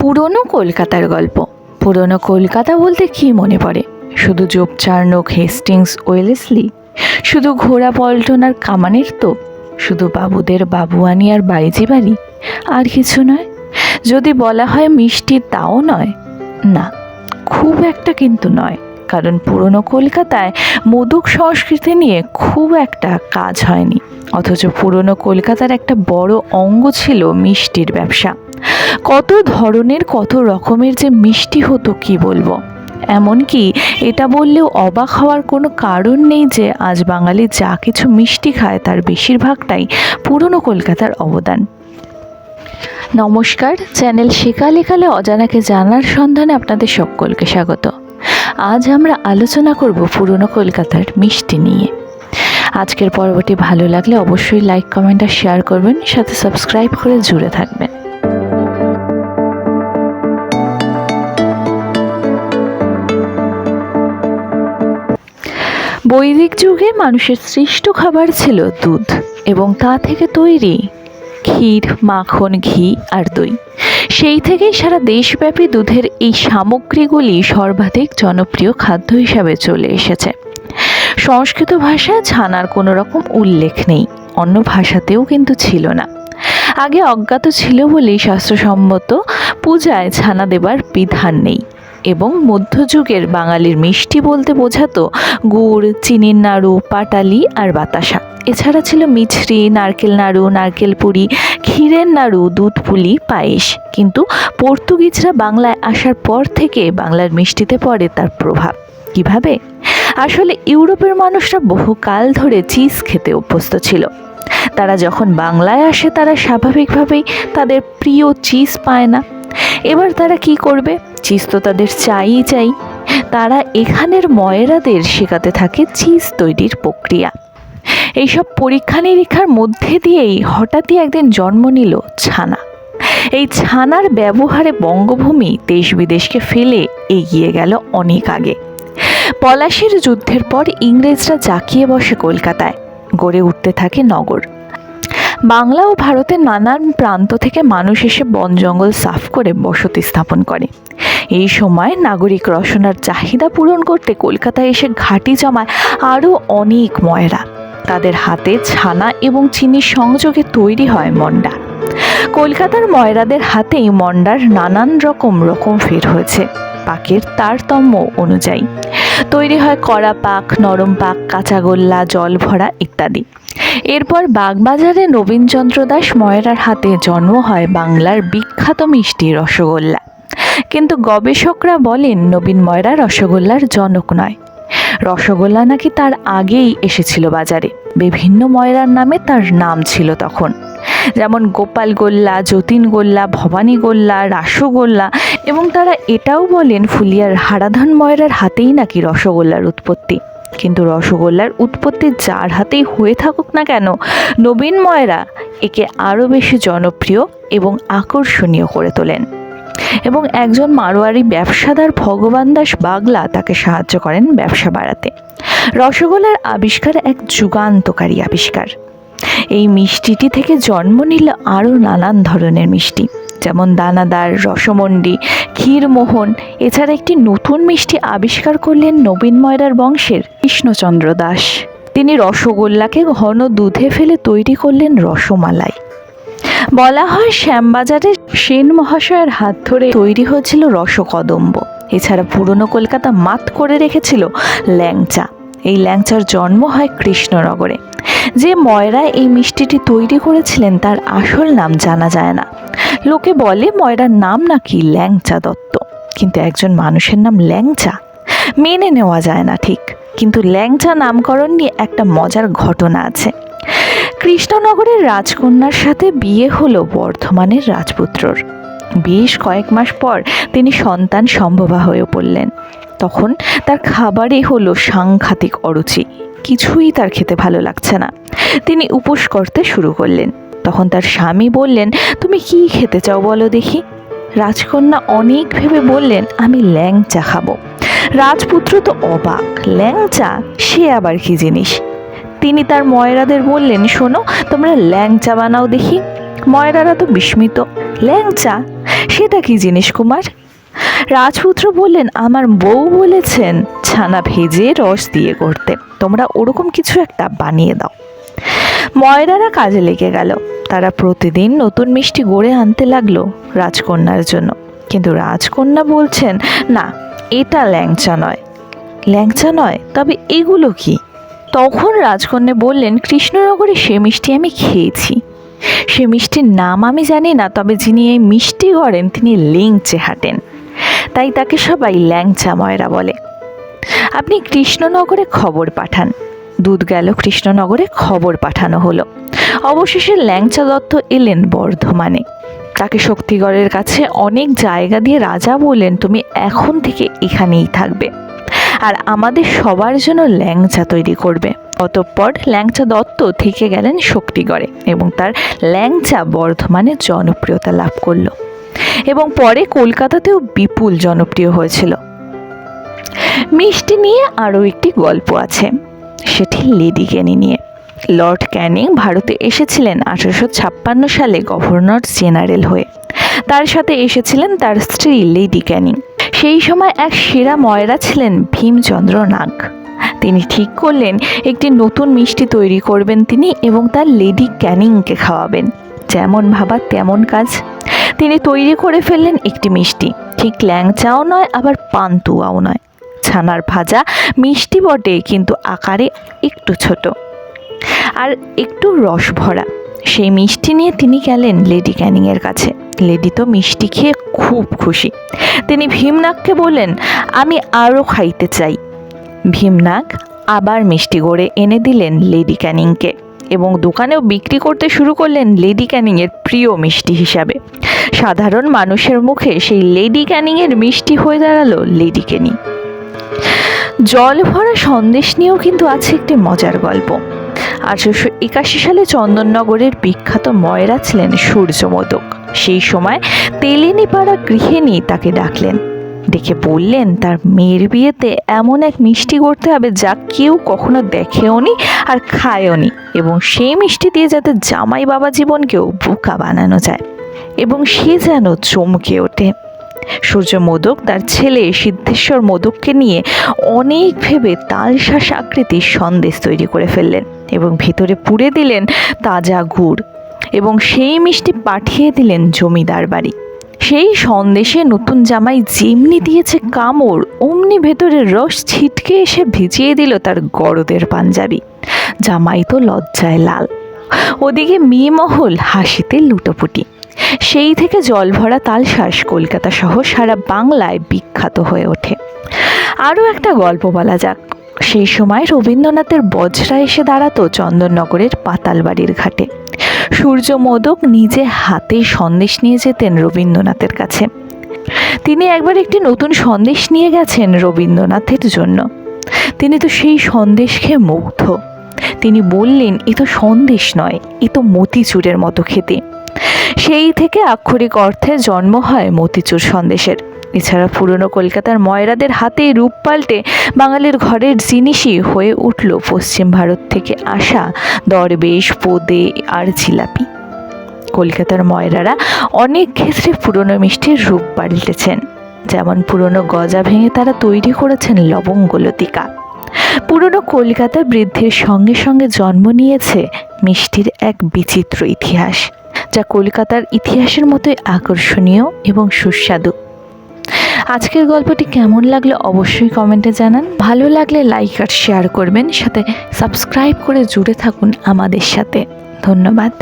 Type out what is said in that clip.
পুরনো কলকাতার গল্প। পুরনো কলকাতা বলতে কি মনে পড়ে? শুধু জোপচার্নক হেস্টিংস, ওয়েলেসলি? শুধু ঘোড়া পল্টন আর কামানের তো শুধু বাবুদের বাবুয়ানি আর বাইজি বাড়ি আর কিছু নয়? যদি বলা হয় মিষ্টি তাও নয়? না, খুব একটা কিন্তু নয়। কারণ পুরনো কলকাতায় মোদক সংস্কৃতি নিয়ে খুব একটা কাজ হয়নি। অথচ পুরনো কলকাতার একটা বড় অঙ্গ ছিল মিষ্টির ব্যবসা। কত ধরনের, কত রকমের যে মিষ্টি হতো কি বলব? এমনকি এটা বললেও অবাক হওয়ার কোনো কারণ নেই যে আজ বাঙালি যা কিছু মিষ্টি খায় তার বেশিরভাগটাই পুরনো কলকাতার অবদান। নমস্কার, চ্যানেল শেখালে কালে অজানাকে জানার সন্ধানে আপনাদের সকলকে স্বাগত। আজ আমরা আলোচনা করব পুরনো কলকাতার মিষ্টি নিয়ে। আজকের পর্বটি ভালো লাগলে অবশ্যই লাইক, কমেন্ট আর শেয়ার করবেন, সাথে সাবস্ক্রাইব করে জুড়ে থাকবেন। বৈদিক যুগে মানুষের সৃষ্ট খাবার ছিল দুধ এবং তা থেকে তৈরি ক্ষীর, মাখন, ঘি আর দই। সেই থেকেই সারা দেশব্যাপী দুধের এই সামগ্রীগুলি সর্বাধিক জনপ্রিয় খাদ্য হিসাবে চলে এসেছে। সংস্কৃত ভাষায় ছানার কোনো রকম উল্লেখ নেই, অন্য ভাষাতেও কিন্তু ছিল না। আগে অজ্ঞাত ছিল বলেই শাস্ত্রসম্মত পূজায় ছানা দেবার বিধান নেই। এবং মধ্যযুগের বাঙালির মিষ্টি বলতে বোঝাতো গুড়, চিনির নাড়ু, পাটালি আর বাতাসা। এছাড়া ছিল মিছরি, নারকেল নাড়ু, নারকেল পুরি, ক্ষীরের নাড়ু, দুধ পুলি, পায়েস। কিন্তু পর্তুগিজরা বাংলায় আসার পর থেকে বাংলার মিষ্টিতে পড়ে তার প্রভাব। কীভাবে? আসলে ইউরোপের মানুষরা বহুকাল ধরে চিজ খেতে অভ্যস্ত ছিল। তারা যখন বাংলায় আসে, তারা স্বাভাবিকভাবেই তাদের প্রিয় চিজ পায় না। এবার তারা কি করবে? চিজ তো তাদের চাই চাই। তারা এখানের ময়রাদের শেখাতে থাকে চিজ তৈরির প্রক্রিয়া। এইসব পরীক্ষা নিরীক্ষার মধ্যে দিয়েই হঠাৎই একদিন জন্ম নিল ছানা। এই ছানার ব্যবহারে বঙ্গভূমি দেশ বিদেশকে ফেলে এগিয়ে গেল অনেক আগে। পলাশির যুদ্ধের পর ইংরেজরা জাকিয়ে বসে কলকাতায়, গড়ে উঠতে থাকে নগর। বাংলা ও ভারতের নানান প্রান্ত থেকে মানুষ এসে বন জঙ্গল সাফ করে বসতি স্থাপন করে। এই সময় নাগরিক রসনার চাহিদা পূরণ করতে কলকাতায় এসে ঘাঁটি জমায় আরও অনেক ময়রা। তাদের হাতে ছানা এবং চিনির সংযোগে তৈরি হয় মন্ডা। কলকাতার ময়রাদের হাতেই মন্ডার নানান রকম রকম ফের হয়েছে। পাকের তারতম্য অনুযায়ী তৈরি হয় কড়া পাক, নরম পাক কাঁচাগোল্লা জল ভরা ইত্যাদি। এরপর বাগবাজারে নবীনচন্দ্র দাস ময়রার হাতে জন্ম হয় বাংলার বিখ্যাত মিষ্টি রসগোল্লা। কিন্তু গবেষকরা বলেন নবীন ময়রা রসগোল্লার জনক নয়। রসগোল্লা নাকি তার আগেই এসেছিল বাজারে। বিভিন্ন ময়রার নামে তার নাম ছিল তখন। যেমন গোপাল গোল্লা, যতীন গোল্লা, ভবানী গোল্লা রাসগোল্লা এবং তারা এটাও বলেন ফুলিয়ার হারাধন ময়রার হাতেই নাকি রসগোল্লার উৎপত্তি। কিন্তু রসগোল্লার উৎপত্তি যার হাতেই হয়ে থাকুক না কেন, নবীন ময়রা একে আরও বেশি জনপ্রিয় এবং আকর্ষণীয় করে তোলেন। এবং একজন মারোয়ারি ব্যবসাদার ভগবান দাস বাগলা তাকে সাহায্য করেন ব্যবসা বাড়াতে। রসগোল্লার আবিষ্কার এক যুগান্তকারী আবিষ্কার। এই মিষ্টিটি থেকে জন্ম নিল আরও নানান ধরনের মিষ্টি, যেমন দানাদার, রসমন্ডি, ক্ষীরমোহন, এছাড়া একটি নতুন মিষ্টি আবিষ্কার করলেন নবীন ময়রার বংশের কৃষ্ণচন্দ্র দাস। তিনি রসগোল্লাকে ঘন দুধে ফেলে তৈরি করলেন রসমালাই। বলা হয় শ্যামবাজারের সেন মহাশয়ের হাত ধরে তৈরি হয়েছিল রসকদম্ব। এছাড়া পুরনো কলকাতা মাত করে রেখেছিল ল্যাংচা। এই ল্যাংচার জন্ম হয় কৃষ্ণনগরে। যে ময়রা এই মিষ্টিটি তৈরি করেছিলেন তার আসল নাম জানা যায় না। লোকে বলে ময়রার নাম নাকি ল্যাংচা দত্ত। কিন্তু একজন মানুষের নাম ল্যাংচা মেনে নেওয়া যায় না ঠিক। কিন্তু ল্যাংচা নামকরণ নিয়ে একটা মজার ঘটনা আছে। কৃষ্ণনগরের রাজকন্যার সাথে বিয়ে হলো বর্ধমানের রাজপুত্রর। বেশ কয়েক মাস পর তিনি সন্তান সম্ভবা হয়ে পড়লেন। তখন তার খাবারে হলো সাংঘাতিক অরুচি। কিছুই তার খেতে ভালো লাগছে না। তিনি উপোস করতে শুরু করলেন। তখন তার স্বামী বললেন, তুমি কি খেতে চাও বলো দেখি? রাজকন্যা অনেক ভেবে বললেন, আমি ল্যাংচা খাব। রাজপুত্র তো অবাক, ল্যাংচা? সে আবার কি জিনিস? তিনি তার ময়রাদের বললেন, শোনো, তোমরা ল্যাংচা বানাও দেখি। ময়রারা তো বিস্মিত, ল্যাংচা? সেটা কি জিনিস কুমার? রাজপুত্র বললেন, আমার বউ বলেছেন ছানা ভেজে রস দিয়ে করতে তোমরা ওরকম কিছু একটা বানিয়ে দাও। ময়রারা কাজে লেগে গেল। তারা প্রতিদিন নতুন মিষ্টি গড়ে আনতে লাগল রাজকন্যার জন্য। কিন্তু রাজকন্যা বলছেন, না, এটা ল্যাংচা নয়। ল্যাংচা নয়? তবে এগুলো কি? তখন রাজকন্যা বললেন, কৃষ্ণনগরে সে মিষ্টি আমি খেয়েছি। সে মিষ্টির নাম আমি জানি না, তবে যিনি এই মিষ্টি গড়েন তিনি লিংচে হাঁটেন। তাই তাকে সবাই ল্যাংচা ময়রা বলে। আপনি কৃষ্ণনগরে খবর পাঠান। দুধ গেল কৃষ্ণনগরে খবর পাঠানো হলো। অবশেষে ল্যাংচা দত্ত এলেন বর্ধমানে। তাকে শক্তিগড়ের কাছে অনেক জায়গা দিয়ে রাজা বললেন, তুমি এখন থেকে এখানেই থাকবে। আর আমাদের সবার জন্য ল্যাংচা তৈরি করবে। অতঃপর ল্যাংচা দত্ত থেকে গেলেন শক্তিগড়ে এবং তার ল্যাংচা বর্ধমানে জনপ্রিয়তা লাভ করল। এবং পরে কলকাতাতেও বিপুল জনপ্রিয় হয়েছিল। মিষ্টি নিয়ে আরও একটি গল্প আছে, সেটি লেডি ক্যানি নিয়ে। লর্ড ক্যানিং ভারতে এসেছিলেন আঠারোশো ছাপ্পান্ন সালে গভর্নর জেনারেল হয়ে। তার সাথে এসেছিলেন তার স্ত্রী লেডি ক্যানিং। সেই সময় এক সেরা ময়রা ছিলেন ভীমচন্দ্র নাগ। তিনি ঠিক করলেন, একটি নতুন মিষ্টি তৈরি করবেন তিনি এবং তার লেডি ক্যানিংকে খাওয়াবেন। যেমন ভাবা তেমন কাজ। তিনি তৈরি করে ফেললেন একটি মিষ্টি। ঠিক ল্যাংচাও নয়, আবার পান্তুয়াও নয়। ছানার ভাজা মিষ্টি বটে, কিন্তু আকারে একটু ছোট। আর একটু রস ভরা। সেই মিষ্টি নিয়ে তিনি গেলেন লেডি ক্যানিংয়ের কাছে। লেডি তো মিষ্টি খেয়ে খুব খুশি। তিনি ভীমনাগকে বললেন, আমি আরও খাইতে চাই। ভীমনাগ আবার মিষ্টি গড়ে এনে দিলেন লেডি ক্যানিংকে। এবং দোকানেও বিক্রি করতে শুরু করলেন লেডি ক্যানিংয়ের প্রিয় মিষ্টি হিসাবে। সাধারণ মানুষের মুখে সেই লেডি ক্যানিংয়ের মিষ্টি হয়ে দাঁড়াল লেডি ক্যানি জল ভরা সন্দেশ নিয়েও কিন্তু আছে একটি মজার গল্প। আঠারোশো একাশি সালে চন্দননগরের বিখ্যাত ময়রা ছিলেন সূর্যমোদক। সেই সময় তেলেনিপাড়া গৃহিণী তাকে ডাকলেন। ডেকে বললেন, তার মেয়ের বিয়েতে এমন এক মিষ্টি করতে হবে যা কেউ কখনো দেখেওনি আর খায়ওনি এবং সেই মিষ্টি দিয়ে যাতে জামাই বাবা জীবনকেও বোকা বানানো যায় এবং সে যেন চমকে ওঠে। সূর্য মোদক তার ছেলে সিদ্ধেশ্বর মোদককে নিয়ে অনেক ভেবে তালশাস আকৃতির সন্দেশ তৈরি করে ফেললেন এবং ভিতরে পুড়ে দিলেন তাজা গুড় এবং সেই মিষ্টি পাঠিয়ে দিলেন জমিদার বাড়ি। সেই সন্দেশে নতুন জামাই যেমনি দিয়েছে কামড়, অমনি ভেতরের রস ছিটকে এসে ভিজিয়ে দিল তার গরদের পাঞ্জাবি। জামাই তো লজ্জায় লাল। ওদিকে মেয়ে মহল হাসিতে লুটোপুটি। সেই থেকে জল ভরা তালশ্বাস কলকাতা সহ সারা বাংলায় বিখ্যাত হয়ে ওঠে। আরও একটা গল্প বলা যাক। সেই সময় রবীন্দ্রনাথের বজরা এসে দাঁড়াতো চন্দননগরের পাতালবাড়ির ঘাটে। সূর্য মোদক নিজে হাতে সন্দেশ নিয়ে যেতেন রবীন্দ্রনাথের কাছে। তিনি একবার একটি নতুন সন্দেশ নিয়ে গেছেন রবীন্দ্রনাথের জন্য। তিনি তো সেই সন্দেশ খেয়ে মুগ্ধ। তিনি বললেন, এ তো সন্দেশ নয়, এ তো মতিচুরের মতো খেতে। সেই থেকে আক্ষরিক অর্থে জন্ম হয় মতিচুর সন্দেশের। এছাড়া পুরনো কলকাতার ময়রাদের হাতে রূপ পাল্টে বাঙালির ঘরের জিনিসই হয়ে উঠল পশ্চিম ভারত থেকে আসা দরবেশ, পোদে আর জিলাপি। কলকাতার ময়রারা অনেক ক্ষেত্রে পুরনো মিষ্টির রূপ পাল্টেছেন। যেমন পুরনো গজা ভেঙে তারা তৈরি করেছেন লবঙ্গলতিকা পুরনো কলকাতা বৃদ্ধির সঙ্গে সঙ্গে জন্ম নিয়েছে মিষ্টির এক বিচিত্র ইতিহাস, যা কলকাতার ইতিহাসের মতোই আকর্ষণীয় এবং সুস্বাদু। আজকের গল্পটি কেমন লাগল অবশ্যই কমেন্টে জানান। ভালো লাগলে লাইক আর শেয়ার করবেন, সাথে সাবস্ক্রাইব করে জুড়ে থাকুন আমাদের সাথে। ধন্যবাদ।